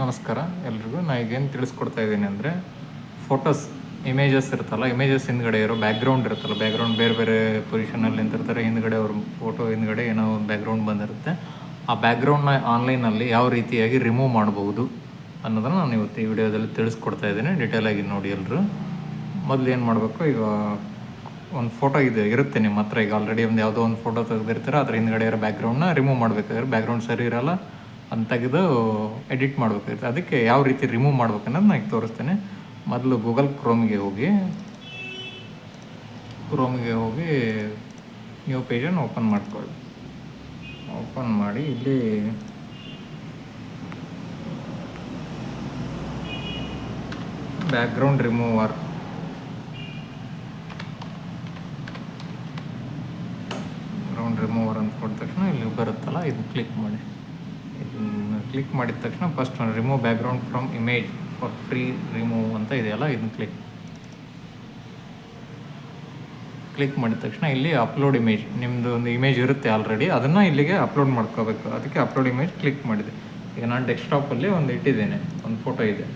ನಮಸ್ಕಾರ ಎಲ್ರಿಗೂ. ನಾ ಈಗೇನು ತಿಳಿಸ್ಕೊಡ್ತಾ ಇದ್ದೀನಿ ಅಂದರೆ ಫೋಟೋಸ್ ಇಮೇಜಸ್ ಇರುತ್ತಲ್ಲ ಇಮೇಜಸ್ ಹಿಂದ್ಗಡೆ ಇರೋ ಬ್ಯಾಕ್ಗ್ರೌಂಡ್ ಇರುತ್ತಲ್ಲ ಬ್ಯಾಕ್ಗ್ರೌಂಡ್ ಬೇರೆ ಬೇರೆ ಪೊಸಿಷನಲ್ಲಿ ನಿಂತಿರ್ತಾರೆ. ಹಿಂದ್ಗಡೆ ಅವ್ರ ಫೋಟೋ ಹಿಂದ್ಗಡೆ ಏನೋ ಒಂದು ಬ್ಯಾಕ್ಗ್ರೌಂಡ್ ಬಂದಿರುತ್ತೆ. ಆ ಬ್ಯಾಕ್ಗ್ರೌಂಡ್ನ ಆನ್ಲೈನಲ್ಲಿ ಯಾವ ರೀತಿಯಾಗಿ ರಿಮೂವ್ ಮಾಡಬಹುದು ಅನ್ನೋದನ್ನು ನಾನು ಇವತ್ತು ಈ ವಿಡಿಯೋದಲ್ಲಿ ತಿಳಿಸ್ಕೊಡ್ತಾ ಇದ್ದೀನಿ. ಡೀಟೇಲಾಗಿ ನೋಡಿ ಎಲ್ಲರೂ ಮೊದಲು ಏನು ಮಾಡಬೇಕು, ಈಗ ಒಂದು ಫೋಟೋ ಇದೆ, ಇರುತ್ತೆ ನಿಮ್ಮ ಹತ್ರ. ಈಗ ಆಲ್ರೆಡಿ ಒಂದು ಯಾವುದೋ ಒಂದು ಫೋಟೋ ತೆಗೆದಿರ್ತೀರ, ಅದ್ರ ಹಿಂದ್ಗಡೆ ಇರೋ ಬ್ಯಾಕ್ಗ್ರೌಂಡ್ನ ರಿಮೂವ್ ಮಾಡಬೇಕಾದ್ರೆ ಬ್ಯಾಕ್ಗ್ರೌಂಡ್ ಸರಿ ಇರಲ್ಲ. ಅಂತ ತೆಗೆದು ಎಡಿಟ್ ಮಾಡಬೇಕಾಗಿತ್ತು. ಅದಕ್ಕೆ ಯಾವ ರೀತಿ ರಿಮೂವ್ ಮಾಡ್ಬೇಕು ಅನ್ನೋದು ನಾನು ತೋರಿಸ್ತೇನೆ. ಮೊದಲು ಗೂಗಲ್ ಕ್ರೋಮ್ಗೆ ಹೋಗಿ ಕ್ರೋಮ್ಗೆ ಹೋಗಿ ನ್ಯೂ ಪೇಜನ್ನು ಓಪನ್ ಮಾಡ್ಕೊಳ್ಳಿ. ಓಪನ್ ಮಾಡಿ ಇಲ್ಲಿ ಬ್ಯಾಕ್ಗ್ರೌಂಡ್ ರಿಮೂವರ್ ಗ್ರೌಂಡ್ ರಿಮೂವರ್ ಅಂತ ಕೊಟ್ಟ ತಕ್ಷಣ ಇಲ್ಲಿ ಬರುತ್ತಲ್ಲ, ಇದು ಕ್ಲಿಕ್ ಮಾಡಿ. ಕ್ಲಿಕ್ ಮಾಡಿದ ತಕ್ಷಣ first remove background from image for free remove ಅಂತ ಇದೆಯಲ್ಲ ಇದನ್ನು ಕ್ಲಿಕ್ ಕ್ಲಿಕ್ ಮಾಡಿದ ತಕ್ಷಣ ಇಲ್ಲಿ ಅಪ್ಲೋಡ್ ಇಮೇಜ್ ನಿಮ್ಮದು ಒಂದು ಇಮೇಜ್ ಇರುತ್ತೆ ಆಲ್ರೆಡಿ ಅದನ್ನು ಇಲ್ಲಿಗೆ ಅಪ್ಲೋಡ್ ಮಾಡ್ಕೋಬೇಕು. ಅದಕ್ಕೆ ಅಪ್ಲೋಡ್ ಇಮೇಜ್ ಕ್ಲಿಕ್ ಮಾಡಿದೆ. ಈಗ ನಾನು ಡೆಸ್ಕ್ಟಾಪಲ್ಲಿ ಒಂದು ಇಟ್ಟಿದ್ದೇನೆ, ಒಂದು ಫೋಟೋ ಇದೆ.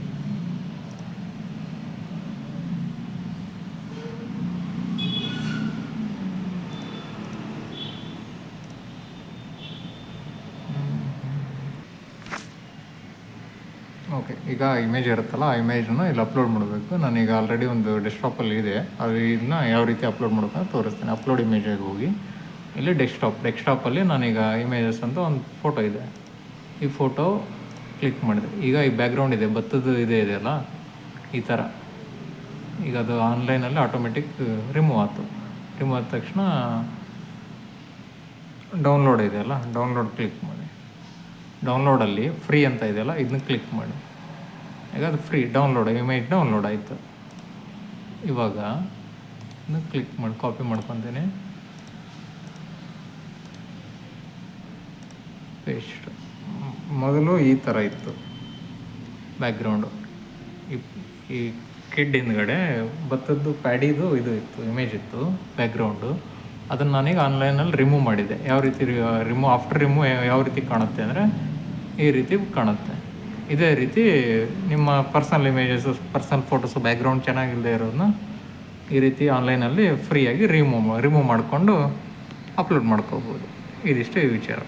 ಓಕೆ ಈಗ ಇಮೇಜ್ ಇರುತ್ತಲ್ಲ, ಆ ಇಮೇಜನ್ನು ಇಲ್ಲಿ ಅಪ್ಲೋಡ್ ಮಾಡಬೇಕು. ನಾನೀಗ ಆಲ್ರೆಡಿ ಒಂದು ಡೆಸ್ಕ್ಟಾಪಲ್ಲಿ ಇದೆ. ಅದು ಇದನ್ನ ಯಾವ ರೀತಿ ಅಪ್ಲೋಡ್ ಮಾಡಬೇಕು ಅಂತ ತೋರಿಸ್ತೇನೆ ಅಪ್ಲೋಡ್ ಇಮೇಜಿಗೆ ಹೋಗಿ, ಇಲ್ಲಿ ಡೆಸ್ಕ್ಟಾಪ್ ಡೆಸ್ಕ್ಟಾಪಲ್ಲಿ ನಾನೀಗ ಇಮೇಜಸ್ ಅಂತ ಒಂದು ಫೋಟೋ ಇದೆ. ಈ ಫೋಟೋ ಕ್ಲಿಕ್ ಮಾಡಿದೆ. ಈಗ ಈ ಬ್ಯಾಕ್ಗ್ರೌಂಡ್ ಇದೆ ಭತ್ತದ ಇದೆ ಇದೆಯಲ್ಲ ಈ ಥರ ಈಗ ಅದು ಆನ್ಲೈನಲ್ಲಿ ಆಟೋಮೆಟಿಕ್ ರಿಮೂವ್ ಆಯಿತು. ರಿಮೂವ್ ಆದ ತಕ್ಷಣ ಡೌನ್ಲೋಡ್ ಇದೆಯಲ್ಲ ಡೌನ್ಲೋಡ್ ಕ್ಲಿಕ್ ಮಾಡಿ ಡೌನ್ಲೋಡಲ್ಲಿ ಫ್ರೀ ಅಂತ ಇದೆಯಲ್ಲ ಇದನ್ನ ಕ್ಲಿಕ್ ಮಾಡಿ. ಈಗ ಅದು ಫ್ರೀ ಡೌನ್ಲೋಡ್ ಇಮೇಜ್ ಡೌನ್ಲೋಡ್ ಆಯಿತು. ಇವಾಗ ಇದನ್ನ ಕ್ಲಿಕ್ ಮಾಡಿ ಕಾಪಿ ಮಾಡ್ಕೊತೀನಿ. ಪೇಸ್ಟ್ ಮೊದಲು ಈ ಥರ ಇತ್ತು. ಬ್ಯಾಕ್ಗ್ರೌಂಡು ಈ ಈ ಕಿಡ್ ಹಿಂದ್ಗಡೆ ಭತ್ತದ್ದು ಪ್ಯಾಡಿದು ಇದು ಇತ್ತು ಇಮೇಜ್ ಇತ್ತು ಬ್ಯಾಕ್ಗ್ರೌಂಡು ಅದನ್ನು ನಾನೀಗ ಆನ್ಲೈನಲ್ಲಿ ರಿಮೂವ್ ಮಾಡಿದೆ. ಯಾವ ರೀತಿ ರಿಮೂವ್ ಆಫ್ಟರ್ ರಿಮೂವ್ ಯಾವ ರೀತಿ ಕಾಣುತ್ತೆ ಅಂದರೆ ಈ ರೀತಿ ಕಾಣುತ್ತೆ. ಇದೇ ರೀತಿ ನಿಮ್ಮ personal images personal photos background ಚೆನ್ನಾಗಿಲ್ಲದೆ ಇರೋದನ್ನ ಈ ರೀತಿ ಆನ್ಲೈನಲ್ಲಿ ಫ್ರೀಯಾಗಿ ರಿಮೂವ್ ರಿಮೂವ್ ಮಾಡಿಕೊಂಡು ಅಪ್ಲೋಡ್ ಮಾಡ್ಕೋಬೋದು. ಇದಿಷ್ಟೇ ವಿಚಾರ.